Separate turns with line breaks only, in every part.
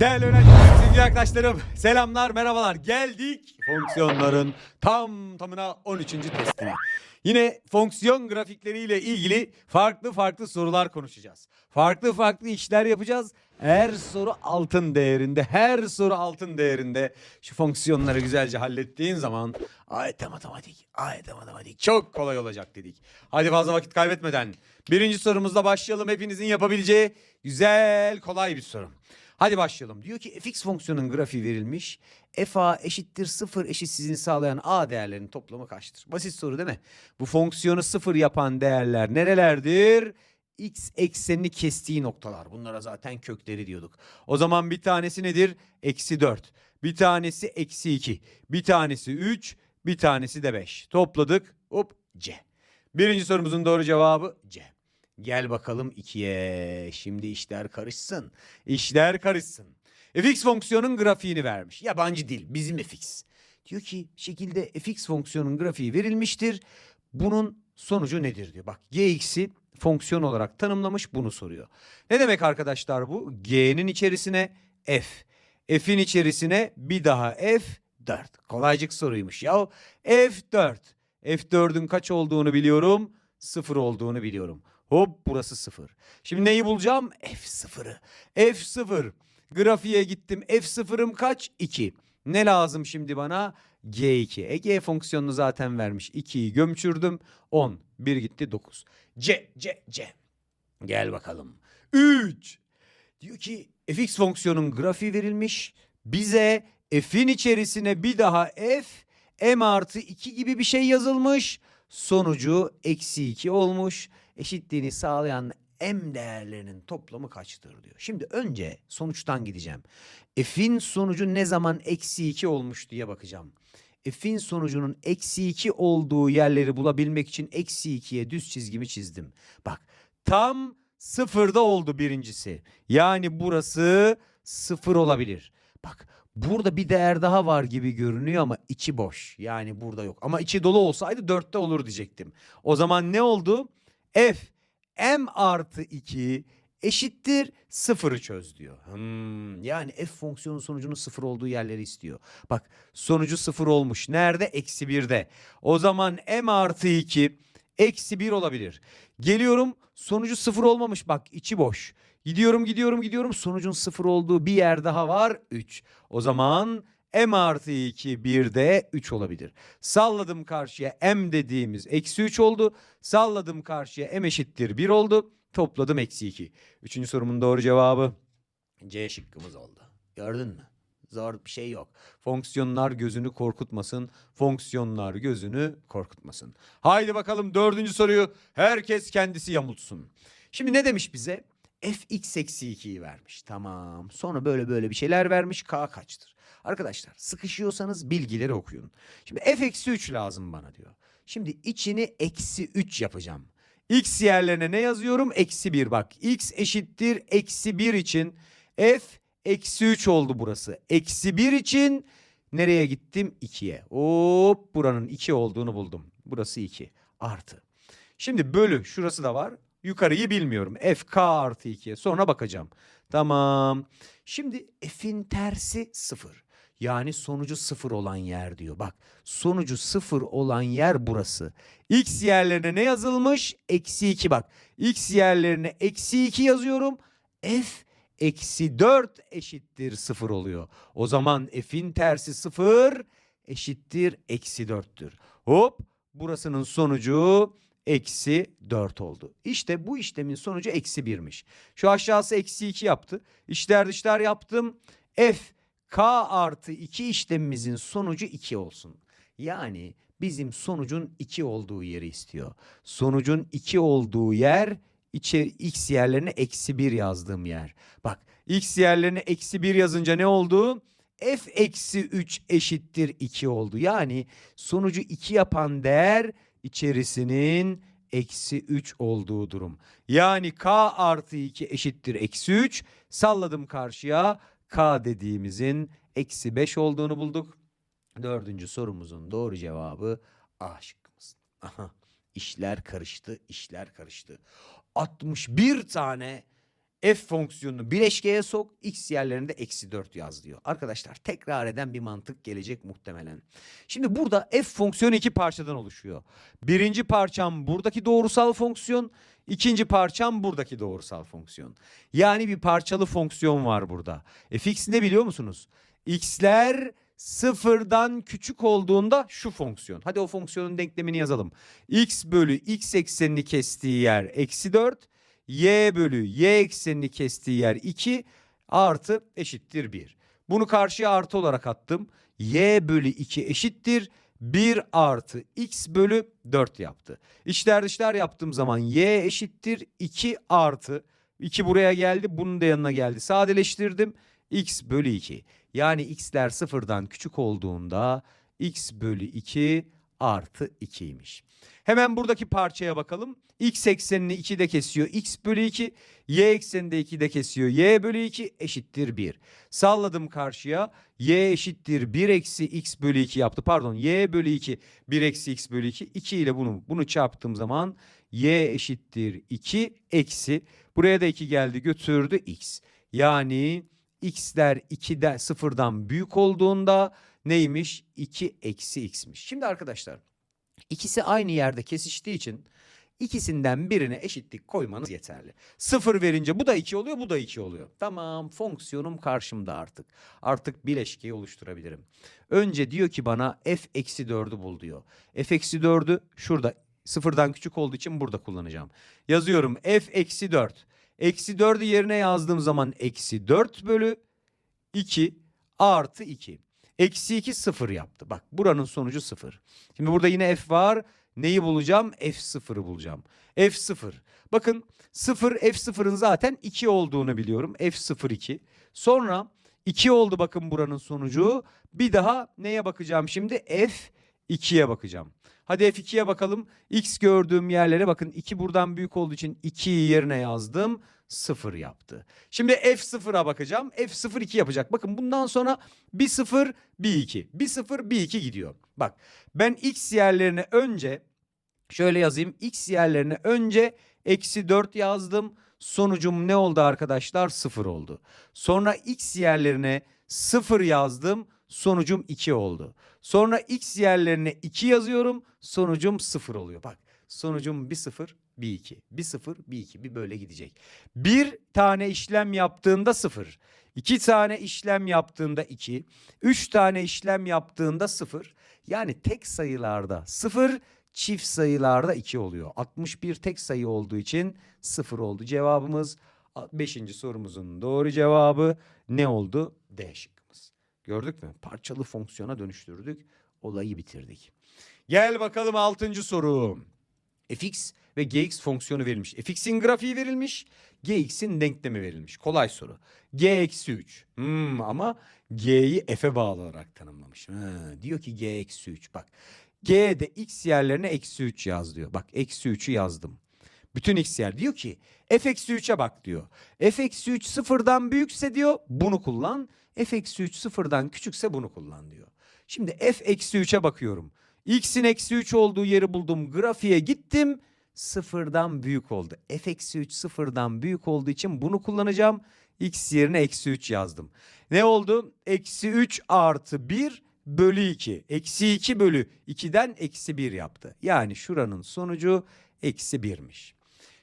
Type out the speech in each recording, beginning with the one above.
Değerli öğrenciler, sevgili arkadaşlarım, selamlar, merhabalar. Geldik fonksiyonların tam tamına 13. testine. Yine fonksiyon grafikleriyle ilgili farklı farklı sorular konuşacağız. Farklı farklı işler yapacağız. Her soru altın değerinde, her soru altın değerinde. Şu fonksiyonları güzelce hallettiğin zaman ayet matematik, ayet matematik çok kolay olacak dedik. Hadi fazla vakit kaybetmeden birinci sorumuzla başlayalım. Hepinizin yapabileceği güzel, kolay bir soru. Hadi başlayalım. Diyor ki fx fonksiyonun grafiği verilmiş. fa eşittir sıfır eşitsizliğini sağlayan a değerlerinin toplamı kaçtır? Basit soru değil mi? Bu fonksiyonu sıfır yapan değerler nerelerdir? x eksenini kestiği noktalar. Bunlara zaten kökleri diyorduk. O zaman bir tanesi nedir? Eksi 4. Bir tanesi eksi 2. Bir tanesi 3. Bir tanesi de 5. Topladık. Hop C. Birinci sorumuzun doğru cevabı C. Gel bakalım 2'ye. Şimdi işler karışsın. İşler karışsın. fx fonksiyonun grafiğini vermiş. Yabancı dil bizim fx. Diyor ki şekilde fx fonksiyonun grafiği verilmiştir. Bunun sonucu nedir diyor. Bak gx'i fonksiyon olarak tanımlamış bunu soruyor. Ne demek arkadaşlar bu? G'nin içerisine f. F'in içerisine bir daha f4. Kolaycık soruymuş ya. f4. F4'ün kaç olduğunu biliyorum. Sıfır olduğunu biliyorum. Hop burası sıfır. Şimdi neyi bulacağım? F0'ı. F0. Grafiğe gittim. F0'ım kaç? 2. Ne lazım şimdi bana? G2. E G fonksiyonunu zaten vermiş. 2'yi gömçürdüm. 10. 1 gitti 9. C, C, C. Gel bakalım. 3. Diyor ki fx fonksiyonun grafiği verilmiş. Bize f'in içerisine bir daha f m artı 2 gibi bir şey yazılmış. Sonucu eksi 2 olmuş. Eşitliğini sağlayan m değerlerinin toplamı kaçtır diyor. Şimdi önce sonuçtan gideceğim. F'in sonucu ne zaman eksi 2 olmuş diye bakacağım. F'in sonucunun eksi 2 olduğu yerleri bulabilmek için eksi 2'ye düz çizgimi çizdim. Bak tam sıfırda oldu birincisi. Yani burası sıfır olabilir. Bak burada bir değer daha var gibi görünüyor ama içi boş. Yani burada yok. Ama içi dolu olsaydı dörtte olur diyecektim. O zaman ne oldu? F m artı 2 eşittir sıfırı çöz diyor. Hmm, yani f fonksiyonun sonucunun sıfır olduğu yerleri istiyor. Bak sonucu sıfır olmuş. Nerede? Eksi birde. O zaman m artı 2 eksi 1 olabilir. Geliyorum sonucu sıfır olmamış bak içi boş. Gidiyorum gidiyorum gidiyorum sonucun sıfır olduğu bir yer daha var 3. O zaman m artı 2 bir de 3 olabilir. Salladım karşıya m dediğimiz eksi 3 oldu. Salladım karşıya m eşittir 1 oldu. Topladım eksi 2. Üçüncü sorumun doğru cevabı C şıkkımız oldu. Gördün mü? Zor bir şey yok. Fonksiyonlar gözünü korkutmasın. Fonksiyonlar gözünü korkutmasın. Haydi bakalım dördüncü soruyu herkes kendisi yamultsun. Şimdi ne demiş bize? Fx eksi 2'yi vermiş. Tamam. Sonra böyle böyle bir şeyler vermiş. K kaçtır? Arkadaşlar sıkışıyorsanız bilgileri okuyun. Şimdi f eksi 3 lazım bana diyor. Şimdi içini eksi 3 yapacağım. X yerlerine ne yazıyorum? Eksi 1 bak. X eşittir eksi 1 için f eksi 3 oldu burası. Eksi 1 için nereye gittim? 2'ye. Hop buranın 2 olduğunu buldum. Burası 2 artı. Şimdi bölü şurası da var. Yukarıyı bilmiyorum. f k artı 2'ye sonra bakacağım. Tamam. Şimdi f'in tersi 0. Yani sonucu sıfır olan yer diyor. Bak sonucu sıfır olan yer burası. X yerlerine ne yazılmış? Eksi 2 bak. X yerlerine eksi 2 yazıyorum. F eksi 4 eşittir sıfır oluyor. O zaman F'in tersi sıfır eşittir eksi 4'tür. Hop burasının sonucu eksi 4 oldu. İşte bu işlemin sonucu eksi 1'miş. Şu aşağısı eksi 2 yaptı. İşler dışlar yaptım. F K artı 2 işlemimizin sonucu 2 olsun. Yani bizim sonucun 2 olduğu yeri istiyor. Sonucun 2 olduğu yer içeri x yerlerine eksi 1 yazdığım yer. Bak x yerlerine eksi 1 yazınca ne oldu? f eksi 3 eşittir 2 oldu. Yani sonucu 2 yapan değer içerisinin eksi 3 olduğu durum. Yani k artı 2 eşittir eksi 3. Salladım karşıya k dediğimizin eksi 5 olduğunu bulduk. Dördüncü sorumuzun doğru cevabı A şıkkımız. Aha işler karıştı, işler karıştı. 61 tane f fonksiyonunu bileşkeye sok, x yerlerinde eksi 4 yaz diyor. Arkadaşlar tekrar eden bir mantık gelecek muhtemelen. Şimdi burada f fonksiyonu iki parçadan oluşuyor. Birinci parçam buradaki doğrusal fonksiyon, ikinci parçam buradaki doğrusal fonksiyon. Yani bir parçalı fonksiyon var burada. fx ne biliyor musunuz? x'ler sıfırdan küçük olduğunda şu fonksiyon. Hadi o fonksiyonun denklemini yazalım. x bölü x eksenini kestiği yer eksi 4. y bölü y eksenini kestiği yer 2 artı eşittir 1. Bunu karşıya artı olarak attım. y bölü 2 eşittir 1 artı x bölü 4 yaptı. İçler dışlar yaptığım zaman y eşittir 2 artı 2 buraya geldi bunun da yanına geldi. Sadeleştirdim x bölü 2. Yani x'ler sıfırdan küçük olduğunda x bölü 2 artı 2'ymiş. Hemen buradaki parçaya bakalım. X eksenini 2'de kesiyor. X bölü 2. Y eksenini de 2'de kesiyor. Y bölü 2 eşittir 1. Salladım karşıya. Y eşittir 1 eksi X bölü 2 yaptı. Pardon Y bölü 2 1 eksi X bölü 2. 2 ile bunu, bunu çarptığım zaman Y eşittir 2 eksi. Buraya da 2 geldi götürdü X. Yani x'ler 2'den sıfırdan büyük olduğunda neymiş? 2 eksi x'miş. Şimdi arkadaşlar ikisi aynı yerde kesiştiği için ikisinden birine eşitlik koymanız yeterli. Sıfır verince bu da 2 oluyor bu da 2 oluyor. Tamam fonksiyonum karşımda artık. Artık bileşkeyi oluşturabilirim. Önce diyor ki bana f eksi 4'ü bul diyor. f eksi 4'ü şurada sıfırdan küçük olduğu için burada kullanacağım. Yazıyorum f eksi 4. Eksi 4'ü yerine yazdığım zaman eksi 4 bölü 2 artı 2. Eksi 2 sıfır yaptı. Bak buranın sonucu sıfır. Şimdi burada yine f var. Neyi bulacağım? F0'ı bulacağım. F0. Bakın 0 F0'ın zaten 2 olduğunu biliyorum. F0 2. Sonra 2 oldu bakın buranın sonucu. Bir daha neye bakacağım şimdi? F2'ye bakacağım. Hadi F2'ye bakalım. X gördüğüm yerlere bakın 2 buradan büyük olduğu için 2'yi yerine yazdım. 0 yaptı. Şimdi F0'a bakacağım. F0 2 yapacak. Bakın bundan sonra bir 0 bir 2. Bir 0 bir 2 gidiyor. Bak ben X yerlerine önce şöyle yazayım. X yerlerine önce eksi 4 yazdım. Sonucum ne oldu arkadaşlar? 0 oldu. Sonra X yerlerine 0 yazdım. Sonucum 2 oldu. Sonra X yerlerine 2 yazıyorum. Sonucum 0 oluyor. Bak sonucum bir 0 bir 2. Bir 0 bir 2 bir böyle gidecek. Bir tane işlem yaptığında 0. İki tane işlem yaptığında 2. Üç tane işlem yaptığında 0. Yani tek sayılarda 0 çift sayılarda 2 oluyor. 61 tek sayı olduğu için 0 oldu. Cevabımız 5. sorumuzun doğru cevabı ne oldu? D şıkkımız. Gördük mü? Parçalı fonksiyona dönüştürdük. Olayı bitirdik. Gel bakalım 6. soru. fx ve gx fonksiyonu verilmiş. fx'in grafiği verilmiş. gx'in denklemi verilmiş. Kolay soru. g eksi 3. Hmm, ama g'yi f'e bağlı olarak tanımlamış. Ha, diyor ki g eksi 3. Bak g'de x yerlerine eksi 3 yaz diyor. Bak eksi 3'ü yazdım. Bütün x yer diyor ki f eksi 3'e bak diyor. f eksi 3 sıfırdan büyükse diyor bunu kullan. F eksi 3 sıfırdan küçükse bunu kullan diyor. Şimdi f eksi 3'e bakıyorum. x'in eksi 3 olduğu yeri buldum. Grafiğe gittim. Sıfırdan büyük oldu. f eksi 3 sıfırdan büyük olduğu için bunu kullanacağım. x yerine eksi 3 yazdım. Ne oldu? Eksi 3 artı 1 bölü 2. Eksi 2 bölü 2'den eksi 1 yaptı. Yani şuranın sonucu eksi 1'miş.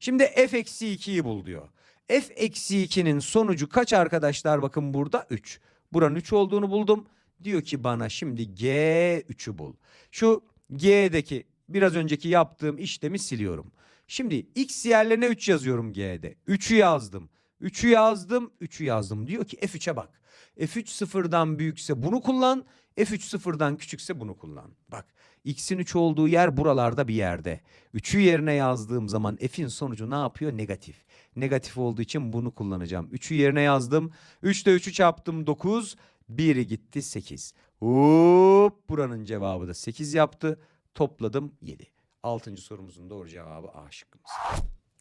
Şimdi f eksi 2'yi bul diyor. F eksi 2'nin sonucu kaç arkadaşlar? Bakın burada 3. Buranın 3 olduğunu buldum. Diyor ki bana şimdi G3'ü bul. Şu G'deki biraz önceki yaptığım işlemi siliyorum. Şimdi x yerlerine 3 yazıyorum G'de. 3'ü yazdım. 3'ü yazdım, 3'ü yazdım. Diyor ki F3'e bak. F3 sıfırdan büyükse bunu kullan. F3 sıfırdan küçükse bunu kullan. Bak x'in 3 olduğu yer buralarda bir yerde. 3'ü yerine yazdığım zaman f'in sonucu ne yapıyor? Negatif. Negatif olduğu için bunu kullanacağım. 3'ü yerine yazdım. 3'te 3'ü çarptım 9. 1'i gitti 8. Hop buranın cevabı da 8 yaptı. Topladım 7. Altıncı sorumuzun doğru cevabı A şıkkımız.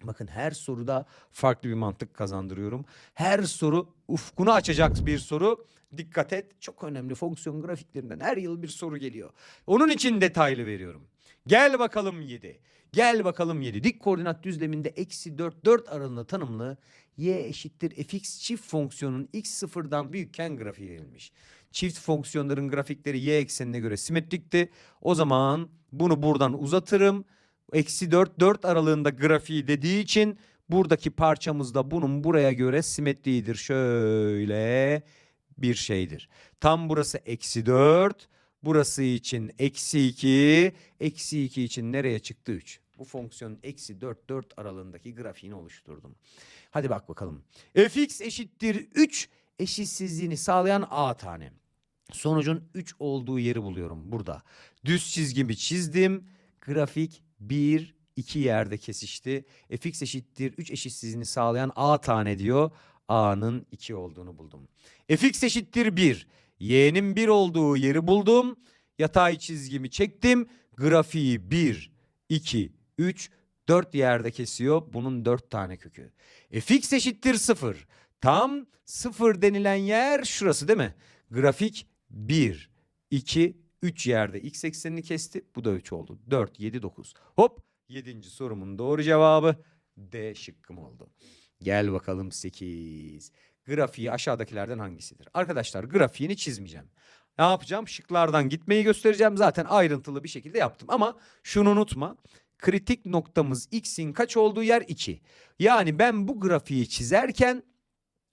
Bakın her soruda farklı bir mantık kazandırıyorum. Her soru ufkunu açacak bir soru. Dikkat et çok önemli fonksiyon grafiklerinden her yıl bir soru geliyor. Onun için detaylı veriyorum. Gel bakalım 7. Gel bakalım 7. Dik koordinat düzleminde eksi 4 4 aralığında tanımlı y eşittir fx çift fonksiyonun x sıfırdan büyükken grafiği verilmiş. Çift fonksiyonların grafikleri y eksenine göre simetrikti. O zaman bunu buradan uzatırım. Eksi 4 4 aralığında grafiği dediği için buradaki parçamız da bunun buraya göre simetriğidir. Şöyle bir şeydir. Tam burası eksi 4. Burası için eksi 2. Eksi 2 için nereye çıktı 3? Bu fonksiyonun eksi 4 4 aralığındaki grafiğini oluşturdum. Hadi bak bakalım. fx eşittir 3 eşitsizliğini sağlayan a tane. Sonucun 3 olduğu yeri buluyorum burada. Düz çizgimi çizdim. Grafik 1 2 yerde kesişti. fx eşittir 3 eşitsizliğini sağlayan a tane diyor. a'nın 2 olduğunu buldum. fx eşittir 1. y'nin 1 olduğu yeri buldum. Yatay çizgimi çektim. Grafiği 1 2 3 4 yerde kesiyor. Bunun 4 tane kökü. fx eşittir 0. Tam 0 denilen yer şurası değil mi? Grafik 1 2 3 yerde x eksenini kesti. Bu da 3 oldu. 4 7 9. Hop 7. sorumun doğru cevabı D şıkkım oldu. Gel bakalım 8. Grafiği aşağıdakilerden hangisidir? Arkadaşlar grafiğini çizmeyeceğim. Ne yapacağım? Şıklardan gitmeyi göstereceğim. Zaten ayrıntılı bir şekilde yaptım. Ama şunu unutma. Kritik noktamız x'in kaç olduğu yer 2. Yani ben bu grafiği çizerken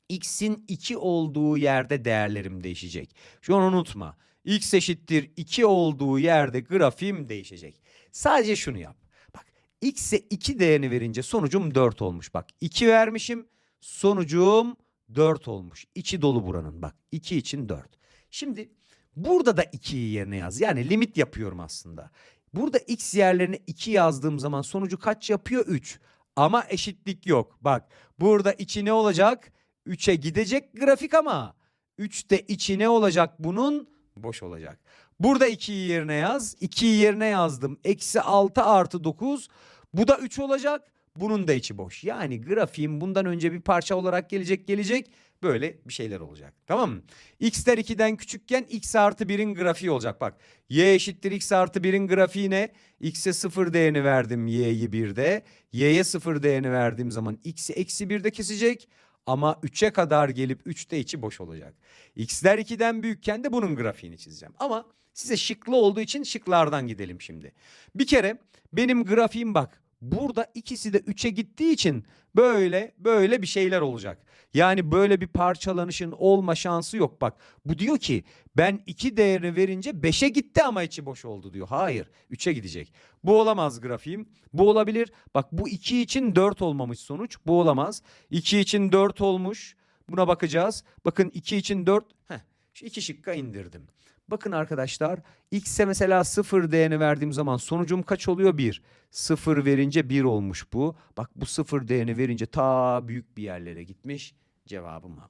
x'in 2 olduğu yerde değerlerim değişecek. Şunu unutma. x eşittir 2 olduğu yerde grafiğim değişecek. Sadece şunu yap. Bak x'e 2 değerini verince sonucum 4 olmuş. Bak 2 vermişim sonucum 4 olmuş. İçi dolu buranın bak 2 için 4. Şimdi burada da 2'yi yerine yaz. Yani limit yapıyorum aslında. Burada x yerlerine 2 yazdığım zaman sonucu kaç yapıyor? 3. Ama eşitlik yok. Bak burada içi ne olacak? 3'e gidecek grafik ama 3'te içi ne olacak bunun? Boş olacak. Burada 2'yi yerine yaz. 2'yi yerine yazdım. Eksi 6 artı 9. Bu da 3 olacak. Bunun da içi boş. Yani grafiğim bundan önce bir parça olarak gelecek gelecek. Böyle bir şeyler olacak. Tamam mı? X'ler 2'den küçükken x artı 1'in grafiği olacak. Bak y eşittir x artı 1'in grafiği ne? X'e 0 değerini verdim y'yi 1'de. Y'ye 0 değerini verdiğim zaman x'i eksi 1'de kesecek. Ama 3'e kadar gelip 3'te içi boş olacak. X'ler 2'den büyükken de bunun grafiğini çizeceğim. Ama size şıklı olduğu için şıklardan gidelim şimdi. Bir kere benim grafiğim bak. Burada ikisi de 3'e gittiği için böyle böyle bir şeyler olacak. Yani böyle bir parçalanışın olma şansı yok. Bak bu diyor ki ben 2 değerini verince 5'e gitti ama içi boş oldu diyor. Hayır 3'e gidecek. Bu olamaz grafiğim. Bu olabilir. Bak bu 2 için 4 olmamış sonuç. Bu olamaz. 2 için 4 olmuş. Buna bakacağız. Bakın 2 için 4. Heh, şu iki şıkka indirdim. Bakın arkadaşlar x'e mesela 0 değerini verdiğim zaman sonucum kaç oluyor? 1. 0 verince 1 olmuş bu. Bak bu 0 değerini verince ta büyük bir yerlere gitmiş. Cevabım A.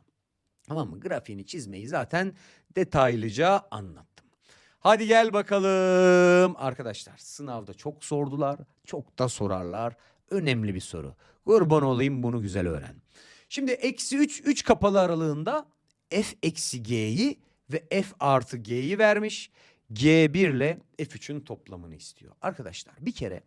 Tamam mı? Grafiğini çizmeyi zaten detaylıca anlattım. Hadi gel bakalım. Arkadaşlar sınavda çok sordular. Çok da sorarlar. Önemli bir soru. Kurban olayım bunu güzel öğren. Şimdi eksi 3, 3 kapalı aralığında f eksi g'yi ve f artı g'yi vermiş. G1 ile F3'ün toplamını istiyor. Arkadaşlar bir kere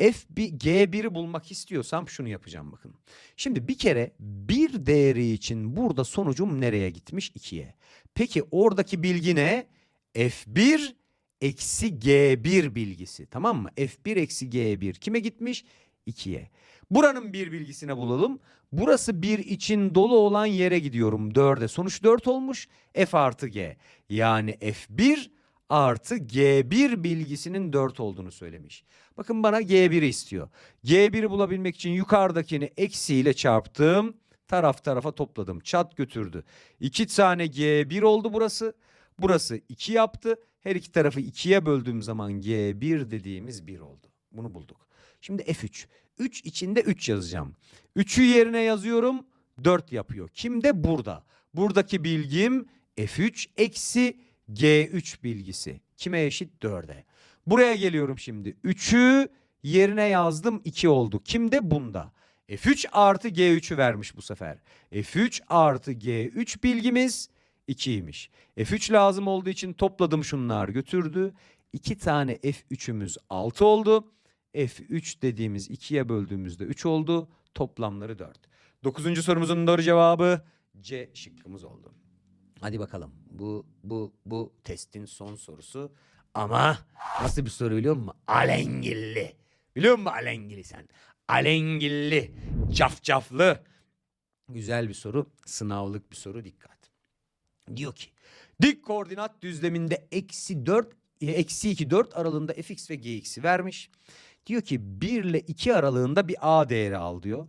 F1, G1'i bulmak istiyorsam şunu yapacağım bakın. Şimdi bir kere bir değeri için burada sonucum nereye gitmiş? 2'ye. Peki oradaki bilgi ne? F1 eksi G1 bilgisi tamam mı? F1 eksi G1 kime gitmiş? 2'ye. Buranın bir bilgisine bulalım. Burası bir için dolu olan yere gidiyorum 4'e. Sonuç 4 olmuş. F artı G. Yani F1 artı G1 bilgisinin 4 olduğunu söylemiş. Bakın bana G1'i istiyor. G1'i bulabilmek için yukarıdakini eksiyle çarptım. Taraf tarafa topladım. Çat götürdü. 2 tane G1 oldu burası. Burası 2 yaptı. Her iki tarafı 2'ye böldüğüm zaman G1 dediğimiz 1 oldu. Bunu bulduk. Şimdi F3. 3 içinde 3 yazacağım. 3'ü yerine yazıyorum 4 yapıyor. Kimde? Burada. Buradaki bilgim F3 eksi G3 bilgisi. Kime eşit? 4'e. Buraya geliyorum şimdi. 3'ü yerine yazdım 2 oldu. Kimde? Bunda. F3 artı G3'ü vermiş bu sefer. F3 artı G3 bilgimiz 2'ymiş. F3 lazım olduğu için topladım şunlar götürdü. 2 tane F3'ümüz 6 oldu. F3 dediğimiz 2'ye böldüğümüzde 3 oldu. Toplamları 4. Dokuzuncu sorumuzun doğru cevabı C şıkkımız oldu. Hadi bakalım. Bu bu bu testin son sorusu. Ama nasıl bir soru biliyor musun? Alengilli. Biliyor musun alengili sen? Alengilli, cafcaflı. Güzel bir soru, sınavlık bir soru dikkat. Diyor ki dik koordinat düzleminde eksi 4 e, eksi 2 4 aralığında fx ve gx'i vermiş. Diyor ki 1 ile 2 aralığında bir a değeri al diyor.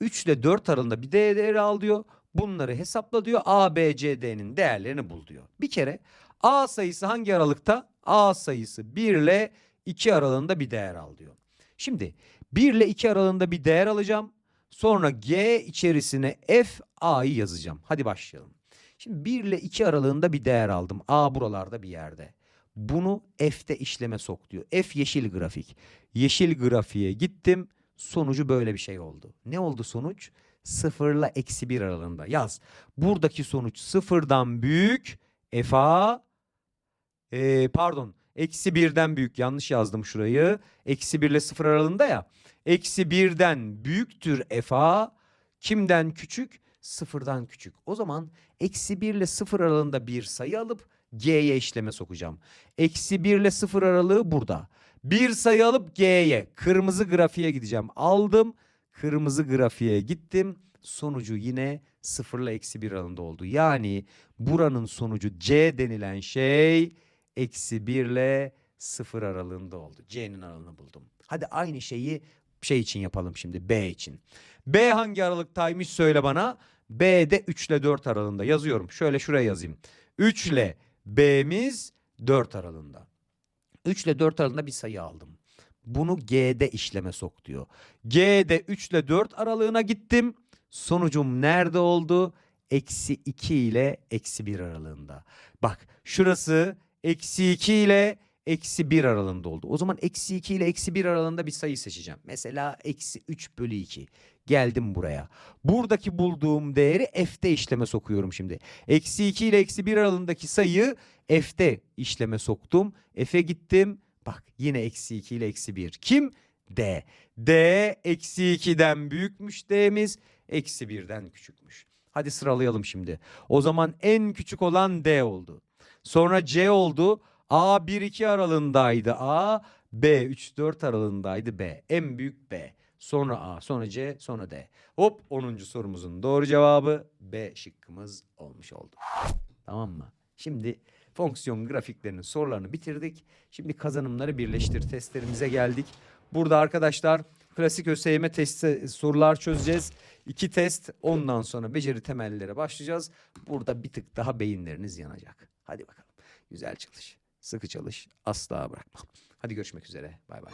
3 ile 4 aralığında bir d değeri al diyor. Bunları hesapla diyor. A, B, C, D'nin değerlerini bul diyor. Bir kere A sayısı hangi aralıkta? A sayısı 1 ile 2 aralığında bir değer al diyor. Şimdi 1 ile 2 aralığında bir değer alacağım. Sonra G içerisine F A'yı yazacağım. Hadi başlayalım. Şimdi 1 ile 2 aralığında bir değer aldım. A buralarda bir yerde. Bunu F'te işleme sok diyor. F yeşil grafik. Yeşil grafiğe gittim. Sonucu böyle bir şey oldu. Ne oldu sonuç? 0 ile eksi 1 aralığında. Yaz. Buradaki sonuç sıfırdan büyük. F A ee, pardon. Eksi birden büyük. Yanlış yazdım şurayı. Eksi 1 ile 0 aralığında ya. Eksi birden büyüktür FA. Kimden küçük? Sıfırdan küçük. O zaman eksi 1 ile 0 aralığında bir sayı alıp G'ye işleme sokacağım. Eksi 1 ile 0 aralığı burada. Bir sayı alıp G'ye kırmızı grafiğe gideceğim. Aldım. Kırmızı grafiğe gittim. Sonucu yine 0 ile eksi 1 aralığında oldu. Yani buranın sonucu C denilen şey eksi 1 ile 0 aralığında oldu. C'nin aralığını buldum. Hadi aynı şeyi şey için yapalım şimdi B için. B hangi aralıktaymış söyle bana. B de 3 ile 4 aralığında yazıyorum. Şöyle şuraya yazayım. 3 ile B'miz 4 aralığında. 3 ile 4 aralığında bir sayı aldım. Bunu G'de işleme sok diyor. G'de 3 ile 4 aralığına gittim. Sonucum nerede oldu? Eksi 2 ile eksi 1 aralığında. Bak şurası eksi 2 ile eksi 1 aralığında oldu. O zaman eksi 2 ile eksi 1 aralığında bir sayı seçeceğim. Mesela eksi 3 bölü 2. Geldim buraya. Buradaki bulduğum değeri f'te işleme sokuyorum şimdi. Eksi 2 ile eksi 1 aralığındaki sayıyı f'te işleme soktum. F'e gittim. Bak yine eksi 2 ile eksi 1. Kim? D. D eksi 2'den büyükmüş D'miz. Eksi 1'den küçükmüş. Hadi sıralayalım şimdi. O zaman en küçük olan D oldu. Sonra C oldu. A 1-2 aralığındaydı A. B 3-4 aralığındaydı B. En büyük B. Sonra A, sonra C, sonra D. Hop 10. sorumuzun doğru cevabı B şıkkımız olmuş oldu. Tamam mı? Şimdi fonksiyon grafiklerinin sorularını bitirdik. Şimdi kazanımları birleştir testlerimize geldik. Burada arkadaşlar klasik ÖSYM testi sorular çözeceğiz. İki test ondan sonra beceri temellere başlayacağız. Burada bir tık daha beyinleriniz yanacak. Hadi bakalım. Güzel çalış. Sıkı çalış. Asla bırakma. Hadi görüşmek üzere. Bay bay.